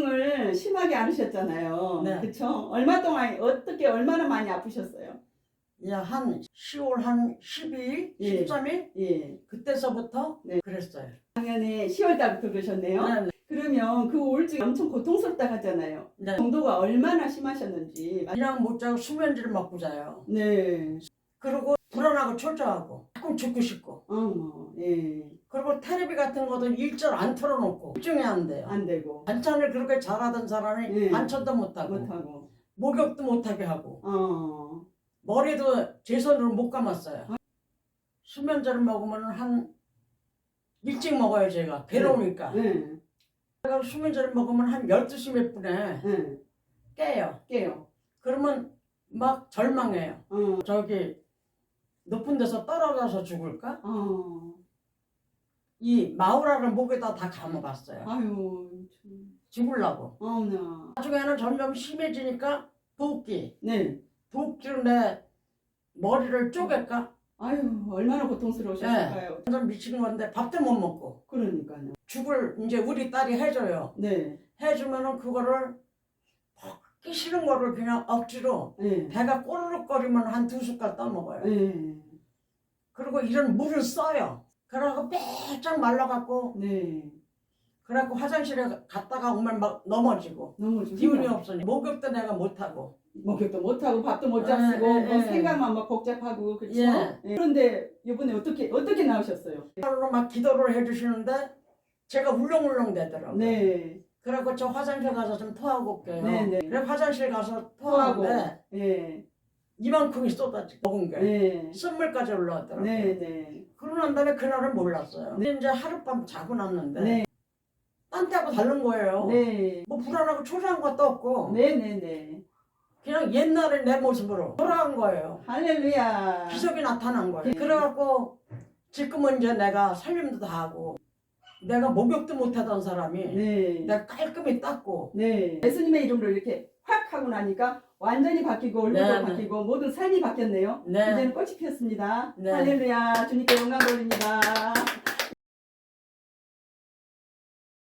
우울증을 심하게 앓으셨잖아요. 네. 그쵸? 얼마 동안, 어떻게, 얼마나 많이 아프셨어요? 야, 한 10월 한 12일, 예. 13일 예. 그때서부터 네. 그랬어요. 작년에 10월 달부터 그러셨네요. 네, 네. 그러면 그 우울증이 엄청 고통스럽다 하잖아요. 네. 정도가 얼마나 심하셨는지. 그냥 못 자고 수면제를 먹고 자요. 네. 그리고 불안하고 초조하고 자꾸 죽고 싶고 어머, 예. 그리고 테레비 같은 것도 일절 안 틀어놓고 집중이 안 돼요. 안 되고. 반찬을 그렇게 잘하던 사람이 예. 반찬도 못하고 못하고. 목욕도 못하게 하고 어. 머리도 제 손으로 못 감았어요. 수면제를 먹으면 한 일찍 먹어요 제가 괴로우니까 네. 제가 수면제를 먹으면 한 12시 몇 분에 네. 깨요 깨요. 그러면 막 절망해요 어. 저기 높은 데서 떨어져서 죽을까? 어. 이 마우라를 목에다 다 감아봤어요 아유. 참. 죽으려고 어머나. 나중에는 점점 심해지니까 도끼 네. 도끼로 내 머리를 쪼갤까? 아유, 얼마나 고통스러우셨을까요? 완전 미친 건데 밥도 못 먹고 그러니까요. 죽을 이제 우리 딸이 해줘요 네. 해주면은 그거를 먹기 싫은 거를 그냥 억지로 네. 배가 꼬르륵거리면 한 두 숟갈 떠먹어요 네. 그리고 이런 물을 써요 그러고 빼짝 말라갖고 네. 그래갖고 화장실에 갔다가 오면 막 넘어지고 너무 기운이. 없으니 목욕도 내가 못하고 목욕도 못하고 밥도 못 예, 잡수고 예, 뭐 예. 생각만 막 복잡하고 그렇죠. 예. 그런데 이번에 어떻게 어떻게 나오셨어요? 하루로 막 기도를 해주시는데 제가 울렁울렁 되더라고요 네. 그래갖고 저 화장실 가서 좀 토하고 올게요 네, 네. 그래 화장실 가서 토하고. 토하는데 예. 이만큼이 쏟아지 먹은 게 네. 선물까지 올라왔더라고요 네, 네. 그러고 난 다음에 그날은 몰랐어요. 근데 이제 하룻밤 자고 났는데 네. 딴 때하고 다른 거예요. 네. 뭐 불안하고 초조한 것도 없고 네, 네, 네. 그냥 옛날의 내 모습으로 돌아간 거예요. 할렐루야. 기적이 나타난 거예요. 네. 그래갖고 지금은 이제 내가 살림도 다 하고 내가 목욕도 못하던 사람이 네. 내가 깔끔히 닦고 네. 예수님의 이름으로 이렇게 확 하고 나니까 완전히 바뀌고 얼굴도 네, 네. 바뀌고 모든 삶이 바뀌었네요. 네. 이제는 꽃이 피었습니다. 네. 할렐루야. 주님께 영광 돌립니다.